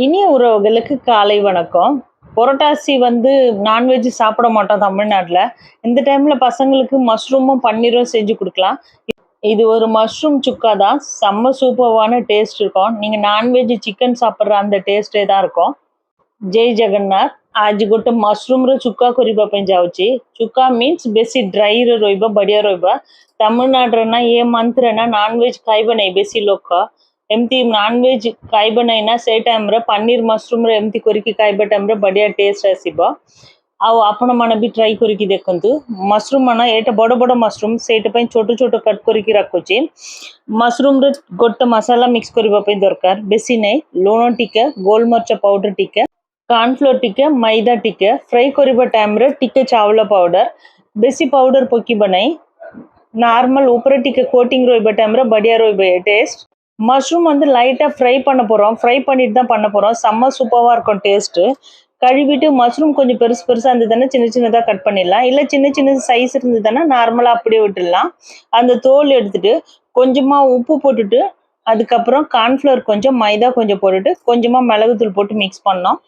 இனிய உறவுகளுக்கு காலை வணக்கம் புரட்டாசி வந்து நான்வெஜ் சாப்பிட மாட்டோம் தமிழ்நாட்டில் இந்த டைமில் பசங்களுக்கு மஷ்ரூமும் பன்னீரும் செஞ்சு கொடுக்கலாம் இது ஒரு மஷ்ரூம் சுக்கா தான் செம்ம சூப்பர்வான டேஸ்ட் இருக்கும் நீங்கள் நான்வெஜ் சிக்கன் சாப்பிட்ற அந்த டேஸ்ட்டே தான் இருக்கும் ଜୟ ଜଗନ୍ନାଥ ଆଜି ଗୋଟେ ମସରୁମର ଚୁକା କରିବା ପାଇଁ ଯାଉଛି ଚୁକା ମିନ୍ସ ବେଶୀ ଡ୍ରାଇରେ ରହିବ ବଢ଼ିଆ ରହିବ ତାମିଲନାଡୁରେ ନା ଏ ମନ୍ଥରେ ନା ନନଭେଜ ଖାଇବ ନାହିଁ ବେଶୀ ଲୋକ ఎమ్తి నాన్ వెజ్ కాయబనైనా సేటామ్ర పన్నీర్ మష్రూమ్ ఎమ్తి కొరికి కాయబటామ్ర బడియా టేస్ట్ ଆସିବ ଆଉ ଆପଣ ମାନେ ବି ଟ୍ରାଏ କରିକି ଦେଖନ୍ତୁ ମସରୁମ୍ ମାନ ଏଇଟା ବଡ଼ ବଡ଼ ମସରୁମ୍ ସେଇଟା ପାଇଁ ଛୋଟ ଛୋଟ କଟ୍ କରିକି ରଖୁଛି ମସରୁମ୍ରେ ଗୋଟେ ମସଲା ମିକ୍ସ କରିବା ପାଇଁ ଦରକାର ବେଶୀ ନାହିଁ ଲୁଣ ଟିକେ ଗୋଲମରିଚ ପାଉଡର ଟିକେ କର୍ଣ୍ଣଫ୍ଲୋର୍ ଟିକେ ମଇଦା ଟିକେ ଫ୍ରାଏ କରିବା ଟାଇମ୍ରେ ଟିକେ ଚାଉଳ ପାଉଡର ବେଶୀ ପାଉଡର ପକିବ ନାହିଁ ନର୍ମାଲ୍ ଉପରେ ଟିକେ କୋଟିଂ ରହିବା ଟାଇମ୍ରେ ବଢ଼ିଆ ରହିବ ଏ ଟେଷ୍ଟ மஷ்ரூம் வந்து லைட்டாக ஃப்ரை பண்ண போகிறோம் ஃப்ரை பண்ணிட்டு தான் பண்ண போகிறோம் செம்ம சூப்பராக இருக்கும் டேஸ்ட்டு கழுவிட்டு மஷ்ரூம் கொஞ்சம் பெருசு பெருசாக இருந்ததுன்னா சின்ன சின்னதாக கட் பண்ணிடலாம். இல்லை சின்ன சின்ன சைஸ் இருந்ததுன்னா நார்மலாக அப்படியே விட்டுடலாம். அந்த தோல் எடுத்துட்டு கொஞ்சமாக உப்பு போட்டுட்டு அதுக்கப்புறம் கார்ன்ஃப்ளவர் கொஞ்சம் மைதா கொஞ்சம் போட்டுட்டு கொஞ்சமாக மிளகுத்தூள் போட்டு மிக்ஸ் பண்ணோம்.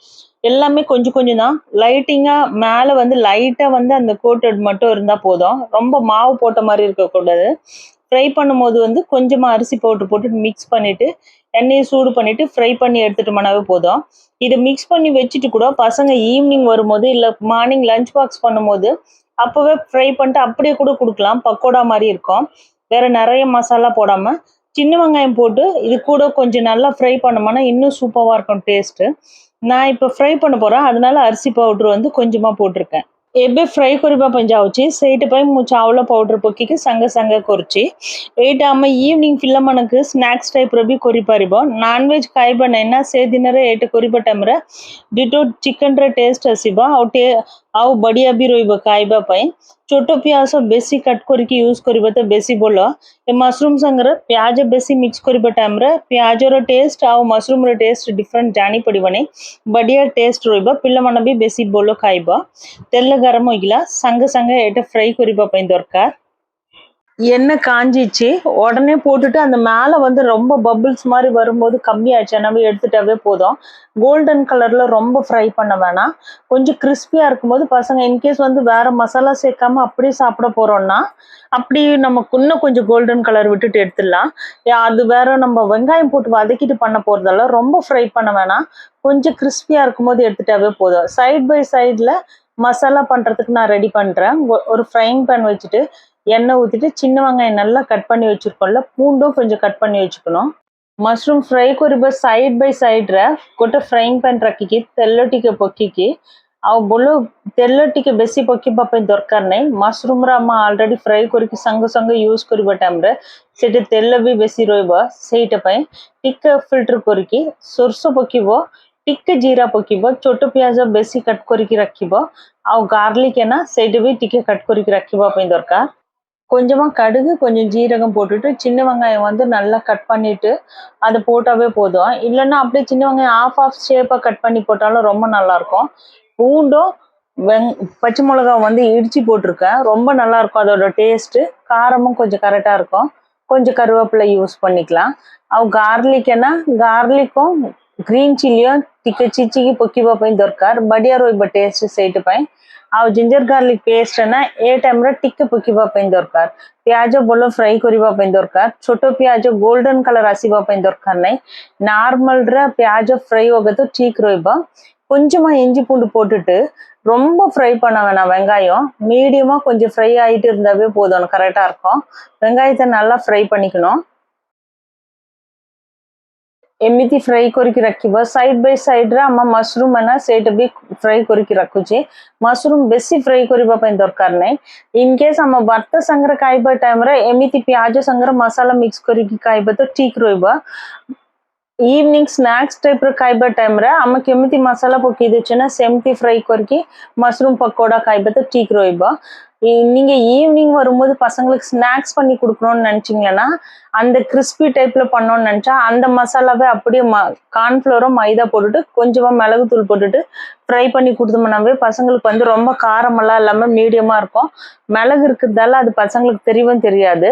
எல்லாமே கொஞ்சம் கொஞ்சம் தான். லைட்டிங்காக மேலே வந்து லைட்டாக வந்து அந்த கோட்டட் மட்டும் இருந்தால் போதும். ரொம்ப மாவு போட்ட மாதிரி இருக்கக்கூடாது. ஃப்ரை பண்ணும்போது வந்து கொஞ்சமாக அரிசி பவுட்ரு போட்டு மிக்ஸ் பண்ணிவிட்டு எண்ணெயை சூடு பண்ணிவிட்டு ஃப்ரை பண்ணி எடுத்துட்டோம்னாவே போதும். இதை மிக்ஸ் பண்ணி வச்சுட்டு கூட பசங்க ஈவினிங் வரும்போது இல்லை மார்னிங் லஞ்ச் பாக்ஸ் பண்ணும்போது அப்போவே ஃப்ரை பண்ணிட்டு அப்படியே கூட கொடுக்கலாம். பக்கோடா மாதிரி இருக்கும். வேறு நிறைய மசாலா போடாமல் சின்ன வெங்காயம் போட்டு இது கூட கொஞ்சம் நல்லா ஃப்ரை பண்ணோம்னா இன்னும் சூப்பராக இருக்கும் டேஸ்ட்டு நான் இப்போ ஃப்ரை பண்ண போகிறேன் அதனால அரிசி பவுட்ரு வந்து கொஞ்சமாக போட்டிருக்கேன். ଏବେ ଫ୍ରାଏ କରିବା ପାଇଁ ଯାଉଛି ସେଇଟା ପାଇଁ ମୁଁ ଚାଉଳ ପାଉଡ଼ର ପକେଇକି ସାଙ୍ଗେ ସାଙ୍ଗେ କରୁଛି ଏଇଟା ଆମ ଇଭିନିଂ ପିଲାମାନଙ୍କୁ ସ୍ନାକ୍ସ ଟାଇପ୍ର ବି କରିପାରିବ ନନଭେଜ୍ ଖାଇବା ନାହିଁ ନା ସେ ଦିନରେ ଏଇଟା କରିବା ଟାଇମ୍ରେ ଡିଟୋ ଚିକେନ୍ର ଟେଷ୍ଟ ଆସିବ ଆଉ ଟେ ଆଉ ବଢିଆ ବି ରହିବ ଖାଇବା ପାଇଁ ଛୋଟ ପିଆଜ ବେଶୀ କଟ୍ କରିକି ୟୁଜ୍ କରିବ ତ ବେଶୀ ଭଲ ଏ ମସରୁମ୍ ସାଙ୍ଗରେ ପିଆଜ ବେଶୀ ମିକ୍ସ କରିବା ଟାଇମ୍ରେ ପିଆଜର ଟେଷ୍ଟ ଆଉ ମସରୁମ୍ର ଟେଷ୍ଟ ଡିଫରେଣ୍ଟ ଜାଣିପାରିବନି ବଢ଼ିଆ ଟେଷ୍ଟ ରହିବ ପିଲାମାନେ ବି ବେଶୀ ଭଲ ଖାଇବ ତେଲ ଗରମ ହେଇଗଲା ସାଙ୍ଗେ ସାଙ୍ଗେ ଏଇଟା ଫ୍ରାଏ କରିବା ପାଇଁ ଦରକାର எண்ணெய் காஞ்சிச்சு. உடனே போட்டுட்டு அந்த மேலே வந்து ரொம்ப பபிள்ஸ் மாதிரி வரும்போது கம்மியாச்சு நம்ம எடுத்துட்டாவே போதும். கோல்டன் கலரில் ரொம்ப ஃப்ரை பண்ண வேணாம். கொஞ்சம் கிறிஸ்பியாக இருக்கும்போது பசங்க இன்கேஸ் வந்து வேறு மசாலா சேர்க்காம அப்படியே சாப்பிட போகிறோன்னா அப்படி நம்ம இன்னும் கொஞ்சம் கோல்டன் கலர் விட்டுட்டு எடுத்துடலாம். அது வேற நம்ம வெங்காயம் போட்டு வதக்கிட்டு பண்ண போகிறதால ரொம்ப ஃப்ரை பண்ண வேணாம். கொஞ்சம் கிறிஸ்பியாக இருக்கும்போது எடுத்துட்டாவே போதும். சைட் பை சைடில் மசாலா பண்ணுறதுக்கு நான் ரெடி பண்ணுறேன் ஒரு ஃப்ரைங் பேன் வச்சுட்டு எண்ணெய் ஊற்றிட்டு சின்ன வெங்காயம் நல்லா கட் பண்ணி வச்சுருக்கோம்ல பூண்டும் கொஞ்சம் கட் பண்ணி வச்சுக்கணும் ମସରୁମ୍ ଫ୍ରାଏ କରିବା ସାଇଡ୍ ବାଇ ସାଇଡ୍ରେ ଗୋଟେ ଫ୍ରାଇଂ ପ୍ୟାନ୍ ରଖିକି ତେଲ ଟିକେ ପକେଇକି ଆଉ ଭଲ ତେଲ ଟିକେ ବେଶୀ ପକେଇବା ପାଇଁ ଦରକାର ନାହିଁ ମସରୁମ୍ର ଆମେ ଅଲରେଡ଼ି ଫ୍ରାଏ କରିକି ସାଙ୍ଗେ ସାଙ୍ଗେ ୟୁଜ୍ କରିବା ଟାଇମ୍ରେ ସେଠି ତେଲ ବି ବେଶୀ ରହିବ ସେଇଟା ପାଇଁ ଟିକେ ଫିଲ୍ଟର କରିକି ସୋରିଷ ପକେଇବ ଟିକେ ଜିରା ପକେଇବ ଛୋଟ ପିଆଜ ବେଶୀ କଟ୍ କରିକି ରଖିବ ଆଉ ଗାର୍ଲିକ୍ ନା ସେଇଟା ବି ଟିକେ କଟ୍ କରିକି ରଖିବା ପାଇଁ ଦରକାର கொஞ்சமாக கடுகு கொஞ்சம் ஜீரகம் போட்டுட்டு சின்ன வெங்காயம் வந்து நல்லா கட் பண்ணிவிட்டு அது போட்டாவே போதும். இல்லைன்னா அப்படியே சின்ன வெங்காயம் ஆஃப் ஆஃப் ஷேப்பாக கட் பண்ணி போட்டாலும் ரொம்ப நல்லாயிருக்கும். பூண்டும் வெங் பச்சை மிளகா வந்து இடித்து போட்டிருக்கேன். ரொம்ப நல்லாயிருக்கும் அதோட டேஸ்ட்டு காரமும் கொஞ்சம் கரெக்டாக இருக்கும். கொஞ்சம் கருவேப்பிலை யூஸ் பண்ணிக்கலாம். அவ గార్లికేనా கார்லிக்கும் க்ரீன் சில்லியும் తిక్క చిచ్చికి பொக்கி పోయి தொர்க்கார். படியார் రోయి டேஸ்ட்டு సైట్ పై ଆଉ ଜିଞ୍ଜର ଗାର୍ଲିକ ପେଷ୍ଟ ନା ଏ ଟାଇମ୍ରେ ଟିକେ ପକେଇବା ପାଇଁ ଦରକାର ପିଆଜ ଭଲ ଫ୍ରାଏ କରିବା ପାଇଁ ଦରକାର ଛୋଟ ପିଆଜ ଗୋଲ୍ଡେନ୍ କଲର୍ ଆସିବା ପାଇଁ ଦରକାର ନାହିଁ நார்மல்ற பியாஜ ஃப்ரை வகத்து டீக் ରହିବ கொஞ்சமாக இஞ்சி பூண்டு போட்டுட்டு ரொம்ப ஃப்ரை பண்ண வேணாம் வெங்காயம் மீடியமாக கொஞ்சம் ஃப்ரை ஆகிட்டு இருந்தாவே போதும் கரெக்டாக இருக்கும் வெங்காயத்தை நல்லா ஃப்ரை பண்ணிக்கணும் ଏମିତି ଫ୍ରାଏ କରିକି ରଖିବ ସାଇଡ୍ ବାଇ ସାଇଡ୍ରେ ଆମ ମସରୁମ୍ ନା ସେଇଟା ବି ଫ୍ରାଏ କରିକି ରଖୁଛି ମସରୁମ୍ ବେଶୀ ଫ୍ରାଏ କରିବା ପାଇଁ ଦରକାର ନାହିଁ ଇନ୍ କେସ୍ ଆମ ଭାତ ସାଙ୍ଗରେ ଖାଇବା ଟାଇମ୍ରେ ଏମିତି ପିଆଜ ସାଙ୍ଗରେ ମସଲା ମିକ୍ସ କରିକି ଖାଇବା ତ ଠିକ୍ ରହିବ ଇଭିନିଂ ସ୍ନାକ୍ସ ଟାଇପ୍ର ଖାଇବା ଟାଇମ୍ରେ ଆମେ କେମିତି ମସଲା ପକେଇ ଦେଉଛେ ନା ସେମିତି ଫ୍ରାଏ କରିକି ମସରୁମ୍ ପକୋଡ଼ା ଖାଇବା ତ ଠିକ୍ ରହିବ நீங்க ஈவினிங் வரும்போது பசங்களுக்கு ஸ்நாக்ஸ் பண்ணி கொடுக்கணும்னு நினைச்சீங்கன்னா அந்த கிறிஸ்பி டைப்ல பண்ணோம்னு நினைச்சா அந்த மசாலாவே அப்படியே ம கார்ன்ஃப்ளோரும் மைதா போட்டுட்டு கொஞ்சமாக மிளகுத்தூள் போட்டுட்டு ஃப்ரை பண்ணி கொடுத்தோம்னாவே பசங்களுக்கு வந்து ரொம்ப காரமெல்லாம் இல்லாமல் மீடியமா இருக்கும். மிளகு இருக்கிறதால அது பசங்களுக்கு தெரியவும் தெரியாது.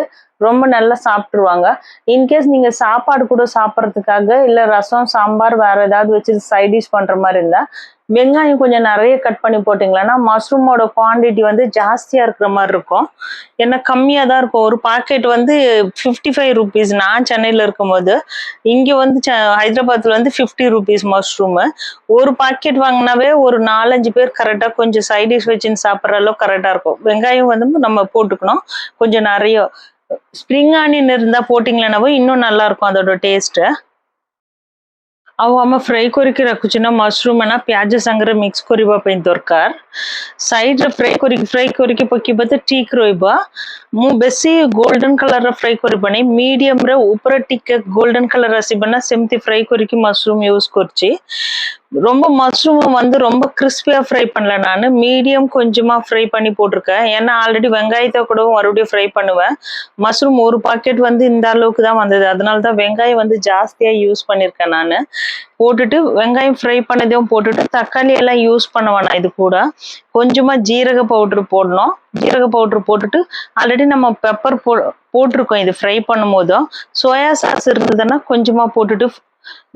ரொம்ப நல்லா சாப்பிட்ருவாங்க இன்கேஸ் நீங்கள் சாப்பாடு கூட சாப்பிட்றதுக்காக இல்லை ரசம் சாம்பார் வேறு ஏதாவது வச்சு சைட் டிஷ் பண்ணுற மாதிரி இருந்தால் வெங்காயம் கொஞ்சம் நிறைய கட் பண்ணி போட்டிங்களன்னா மஷ்ரூமோட குவாண்டிட்டி வந்து ஜாஸ்தியாக இருக்கிற மாதிரி இருக்கும். ஏன்னா கம்மியாக தான் இருக்கும். ஒரு பாக்கெட் வந்து ஃபிஃப்டி ஃபைவ் ருபீஸ் நான் சென்னையில் இருக்கும்போது இங்கே வந்து ச ஹைதராபாத்தில் வந்து ஃபிஃப்டி ருபீஸ் மஷ்ரூமு ஒரு பாக்கெட் வாங்கினாவே ஒரு நாலஞ்சு பேர் கரெக்டாக கொஞ்சம் சைட் டிஷ் வச்சுன்னு சாப்பிட்ற அளவுக்கு கரெக்டாக இருக்கும். வெங்காயம் வந்து நம்ம போட்டுக்கணும். கொஞ்சம் நிறைய. ஸ்ப்ரிங் ஆனியன் இருந்தால் போட்டிங்களேனாவோ இன்னும் நல்லாயிருக்கும் அதோட டேஸ்ட்டு ಅವು ಫ್ರೈ ಕೊರಿಕಿ ರಖುಚಿನ ಮಶ್ರೂಮ್ ಅನ್ನ ಪ್ಯಾಜ ಸಂಗ್ರೆ ಮಿಕ್ಸ್ ಕೊರಿಬ ಪೈನ್ ದೊರ್ಕಾರ್ ಸೈಡ್ ಫ್ರೈ ಕೊರಿಕಿ ಫ್ರೈ ಕೊರಿಕಿ ಪಕ್ಕಿ ಬತ್ತ ಟೀಕ್ ರೋಯ್ಬ ಮು ಬೆಸಿ ಗೋಲ್ಡನ್ ಕಲರ್ ಫ್ರೈ ಕೊರಿಬಣಿ ಮೀಡಿಯಂ ರ ಉಪರ ಟಿಕ್ ಗೋಲ್ಡನ್ ಕಲರ್ ಸಿಬಣ್ಣ ಸೆಮ್ತಿ ಫ್ರೈ ಕೊರಿಕಿ ಮಶ್ರೂಮ್ ಯೂಸ್ ಕೊರ್ಚಿ ரொம்ப மஷ்ரூம் வந்து ரொம்ப கிறிஸ்பியாக ஃப்ரை பண்ணல நான். மீடியம் கொஞ்சமாக ஃப்ரை பண்ணி போட்டிருக்கேன். ஏன்னா ஆல்ரெடி வெங்காயத்தை கூட மறுபடியும் ஃப்ரை பண்ணுவேன். மஷ்ரூம் ஒரு பாக்கெட் வந்து இந்த அளவுக்கு தான் வந்தது. அதனால தான் வெங்காயம் வந்து ஜாஸ்தியாக யூஸ் பண்ணியிருக்கேன் நான். போட்டுட்டு வெங்காயம் ஃப்ரை பண்ணதையும் போட்டுட்டு தக்காளி எல்லாம் யூஸ் பண்ண வேணாம் இது கூட. கொஞ்சமா ஜீரக பவுட்ரு போடணும். ஜீரக பவுடர் போட்டுட்டு ஆல்ரெடி நம்ம பெப்பர் போ போட்டிருக்கோம் இது ஃப்ரை பண்ணும் போதும் சோயா சாஸ் இருந்ததுன்னா கொஞ்சமா போட்டுட்டு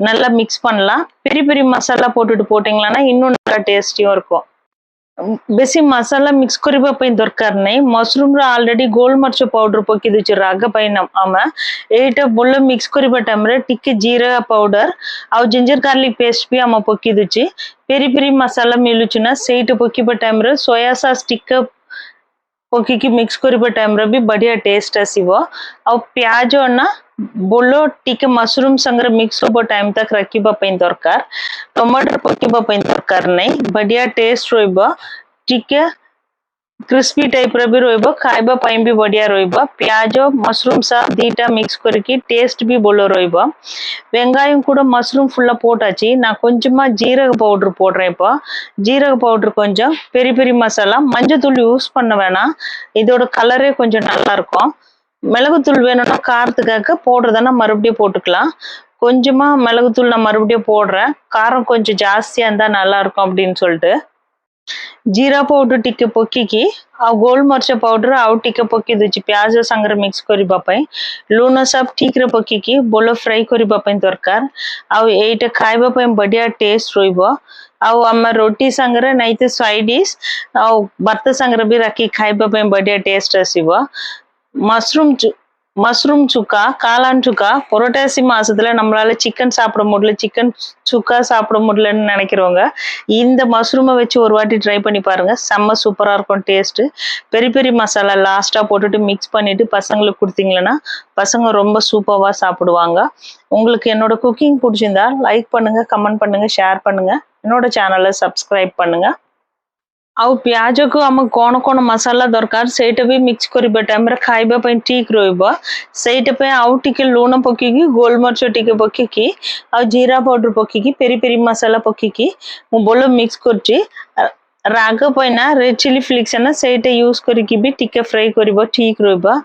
நல்லா மிக்ஸ் பண்ணலாம் பெரிய பெரிய மசாலா போட்டுட்டு போட்டிங்களான்னா இன்னும் நல்லா டேஸ்டியும் இருக்கும் ବେଶୀ ମସଲା ମିକ୍ସ କରିବା ପାଇଁ ଦରକାର ନାହିଁ ମସରୁମର ଅଲରେଡି ଗୋଲମରିଚ ପାଉଡର ପକେଇ ଦଉଛି ରାଗ ପାଇଁ ନା- ଆମେ ଏଇଟା ଭଲ ମିକ୍ସ କରିବା ଟାଇମରେ ଟିକେ ଜିରା ପାଉଡର ଆଉ ଜିଞ୍ଜର ଗାର୍ଲିକ ପେଷ୍ଟ ବି ଆମେ ପକେଇ ଦଉଛି ପେରି ପେରି ମସଲା ମିଳୁଛି ନା ସେଇଟା ପକେଇବା ଟାଇମରେ ସୋୟା ସସ୍ ଟିକେ ପକେଇକି ମିକ୍ସ କରିବା ଟାଇମରେ ବି ବଢିଆ ଟେଷ୍ଟ ଆସିବ ଆଉ ପିଆଜ ନା ବୋଲ ଟିକେ ମସରୁମ ସାଙ୍ଗରେ ମିକ୍ସ ହବ ଟାଇମ ତକ ରଖିବା ପାଇଁ ଦରକାର ଟମାଟର ପକେଇବା ପାଇଁ ଦରକାର ନାହିଁ ବଢିଆ ଟେଷ୍ଟ ରହିବ ଟିକେ କ୍ରିସ୍ପି ଟାଇପର ବି ରହିବ ଖାଇବା ପାଇଁ ବି ବଢିଆ ରହିବ ପିଆଜ ମସରୁମ ସହ ଦିଟା மிக்ஸ் କରିକି டேஸ்ட் ବି ଭଲ ରହିବ வெங்காயம் கூட மஷ்ரூம் ஃபுல்லாக போட்டாச்சு நான் கொஞ்சமாக ஜீரக பவுடர் போடுறேன் இப்போ ஜீரக பவுடர் கொஞ்சம் பெரிய பெரிய மசாலா மஞ்சத்தூள் யூஸ் பண்ண வேணாம் இதோட கலரே கொஞ்சம் நல்லா இருக்கும் மிளகுத்தூள் வேணும்னா காரத்துக்காக போடுறதுனா மறுபடியும் போட்டுக்கலாம் கொஞ்சமா மிளகுத்தூள் நான் மறுபடியும் போடுறேன் காரம் கொஞ்சம் ஜாஸ்தியா இருந்தா நல்லா இருக்கும் அப்படின்னு சொல்லிட்டு ଜିରା ପାଉଡର ଟିକେ ପକେଇକି ଆଉ ଗୋଲମରିଚ ପାଉଡର ଆଉ ଟିକେ ପକେଇ ଦେଉଛି ପିଆଜ ସାଙ୍ଗରେ ମିକ୍ସ କରିବା ପାଇଁ ଲୁଣ ସବ ଠିକରେ ପକେଇକି ବୋଲ ଫ୍ରାଏ କରିବା ପାଇଁ ଦରକାର ଆଉ ଏଇଟା ଖାଇବା ପାଇଁ ବଢ଼ିଆ ଟେଷ୍ଟ ରହିବ ଆଉ ଆମ ରୁଟି ସାଙ୍ଗରେ ନାଇଁ ତ ସାଇଡ୍ ଆଉ ଭାତ ସାଙ୍ଗରେ ବି ରଖିକି ଖାଇବା ପାଇଁ ବଢ଼ିଆ ଟେଷ୍ଟ ଆସିବ ମସରୁମ୍ மஷ்ரூம் சுக்கா காளான் சுக்கா புரட்டாசி மாசத்துல நம்மளால சிக்கன் சாப்பிட முடியல சிக்கன் சுக்கா சாப்பிட முடியலன்னு நினைக்கிறவங்க இந்த மஷ்ரூமை வச்சு ஒரு வாட்டி ட்ரை பண்ணி பாருங்க. செம்ம சூப்பரா இருக்கும் டேஸ்ட் பெரிய பெரிய மசாலா லாஸ்டா போட்டுட்டு மிக்ஸ் பண்ணிட்டு பசங்களுக்கு கொடுத்தீங்கன்னா பசங்க ரொம்ப சூப்பராக சாப்பிடுவாங்க. உங்களுக்கு என்னோட குக்கிங் பிடிச்சிருந்தா லைக் பண்ணுங்க கமெண்ட் பண்ணுங்க ஷேர் பண்ணுங்க. என்னோட சேனலை சப்ஸ்கிரைப் பண்ணுங்க. ଆଉ ପିଆଜକୁ ଆମ କଣ କଣ ମସଲା ଦରକାର ସେଇଟା ବି ମିକ୍ସ କରିବା ଟାଇମରେ ଖାଇବା ପାଇଁ ଠିକ ରହିବ ସେଇଟା ପାଇଁ ଆଉ ଟିକେ ଲୁଣ ପକେଇକି ଗୋଲମରିଚ ଟିକେ ପକେଇକି ଆଉ ଜିରା ପାଉଡର ପକେଇକି ପେରି ପେରି ମସଲା ପକେଇକି ମୁଁ ଭଲ ମିକ୍ସ କରୁଛି ଆ- ରାଗ ପାଇଁ ନା ରେଡ୍ ଚିଲି ଫ୍ଲିକ୍ସ ନା ସେଇଟା ୟୁଜ କରିକି ବି ଟିକେ ଫ୍ରାଏ କରିବ ଠିକ ରହିବ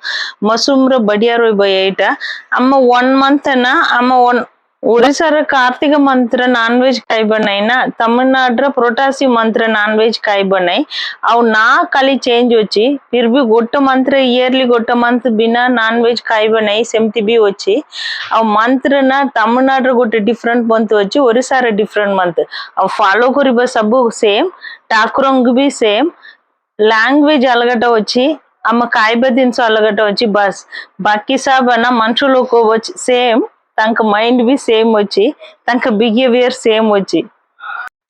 ମସରୁମର ବଢିଆ ରହିବ ଏଇଟା ଆମ ୱାନ୍ ମନ୍ଥ ନା ଆମ ୱାନ୍ ಒಡಿಸ್ಸಾರ ಕಾರ್ತಿಕ ಮಂತ್ರ ನಾನ್ ವೆಜ್ ಕಾಯಿ ಬಣ್ಣೈನ ತಮಿಳ್ನಾಡ್ರ ಪ್ರೊಟಾಸಿ ಮಂತ್ರ ನಾನ್ ವೆಜ್ ಕಾಯಿ ಬಣ್ಣೈ ಅವು ನಾ ಕಲಿ ಚೇಂಜ್ ವಚ್ಚಿ ಫಿರ್ ಬಿ ಗೊಟ್ಟ ಮಂತ್ರ ಇಯರ್ಲಿ ಗೊಟ್ಟ ಮಂತ್ ಬಿನ ನಾನ್ ವೆಜ್ ಕಾಯಿ ಬಣ್ಣೈ ಸೆಮ್ತಿ ಬಿ ವಚ್ಚಿ ಅವು ಮಂತ್ರನ ತಮಿಳ್ನಾಡ್ರ ಗೊಟ್ಟ ಡಿಫ್ರೆಂಟ್ ಮಂತ್ ವಚ್ಚಿ ಒರಿಸ್ಸಾರ ಡಿಫ್ರೆಂಟ್ ಮಂತ್ ಅವು ಫಾಲೋ ಕೊರಿಬ ಸಬ್ಬು ಸೇಮ್ ಟಾಕುರಂಗ್ ಬಿ ಸೇಮ್ లాంగ్వేజ్ అలగట వచ్చి అమ్మ కాయబ దినుసు అలగట వచ్చి బస్ బాకీ సాబ్ అన్న మనుషులకు వచ్చి సేమ్ ତାଙ୍କ ମାଇଣ୍ଡ ବି ସେମ୍ ଅଛି ତାଙ୍କ ବିହେଭିୟର ସେମ୍ ଅଛି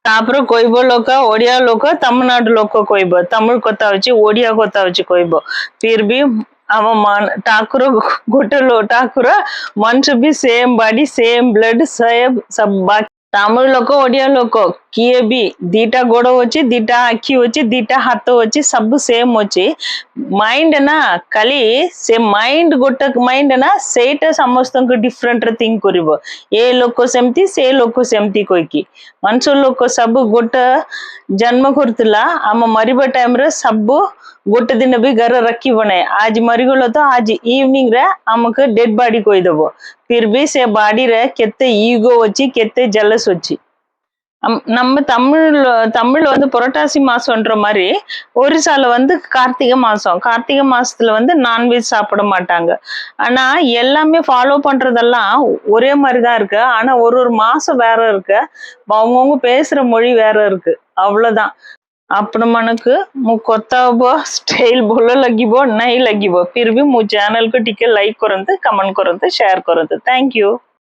ତାପରେ କହିବ ଲୋକ ଓଡିଆ ଲୋକ ତାମିଲନାଡୁ ଲୋକ କହିବ ତାମିଲ କଥା ହଉଛି ଓଡିଆ କଥା ହଉଛି କହିବ ଫିର ବି ଆମ ମନ- ଠାକୁର ଗୋଟେ ଲୋ ଠାକୁର ମଣିଷ ବି same body same blood same ସବୁ ବାକି ତାମିଲ ଲୋକ ଓଡିଆ ଲୋକ କିଏ ବି ଦିଟା ଗୋଡ ଅଛି ଦିଟା ଆଖି ଅଛି ଦିଟା ହାତ ଅଛି ସବୁ ସେମ୍ ଅଛି ମାଇଣ୍ଡ ନା ଖାଲି ସେ ମାଇଣ୍ଡ ଗୋଟେ ମାଇଣ୍ଡ ନା ସେଇଟା ସମସ୍ତଙ୍କୁ ଡିଫରେଣ୍ଟରେ ଥିଙ୍କ କରିବ ଏ ଲୋକ ସେମିତି ସେ ଲୋକ ସେମିତି କହିକି ମଣିଷ ଲୋକ ସବୁ ଗୋଟେ ଜନ୍ମ କରୁଥିଲା ଆମ ମରିବା ଟାଇମରେ ସବୁ ଗୋଟେ ଦିନ ବି ଘର ରଖିବ ନାହିଁ ଆଜି ମରିଗଲ ତ ଆଜି ଇଭିନିଂ ରେ ଆମକୁ ଡେଡ୍ ବଡି କହିଦବ फिर भी से बाड़ी கெத்த ஈகோ வச்சு கெத்த ஜெல்லஸ் வச்சு நம்ம தமிழ் தமிழ் வந்து புரட்டாசி மாசம்ன்ற மாதிரி ஒரு சால வந்து கார்த்திகை மாசம் கார்த்திகை மாசத்துல வந்து நான்வெஜ் சாப்பிட மாட்டாங்க। ஆனா எல்லாமே ஃபாலோ பண்றதெல்லாம் ஒரே மாதிரி தான் இருக்கு. ஆனா ஒரு ஒரு மாசம் வேற இருக்கு. அவங்கவுங்க பேசுற மொழி வேற இருக்கு. அவ்வளோதான் ଆପଣ ମାନଙ୍କୁ ମୁଁ କଥା ହବ ଷ୍ଟାଇଲ ଭଲ ଲାଗିବ ନାହିଁ ଲାଗିବ ଫିର୍ ବି ମୋ ଚ୍ୟାନେଲକୁ ଟିକେ ଲାଇକ୍ କରନ୍ତେ କମେଣ୍ଟ କରନ୍ତେ ସେୟାର କରନ୍ତେ ଥ୍ୟାଙ୍କ ୟୁ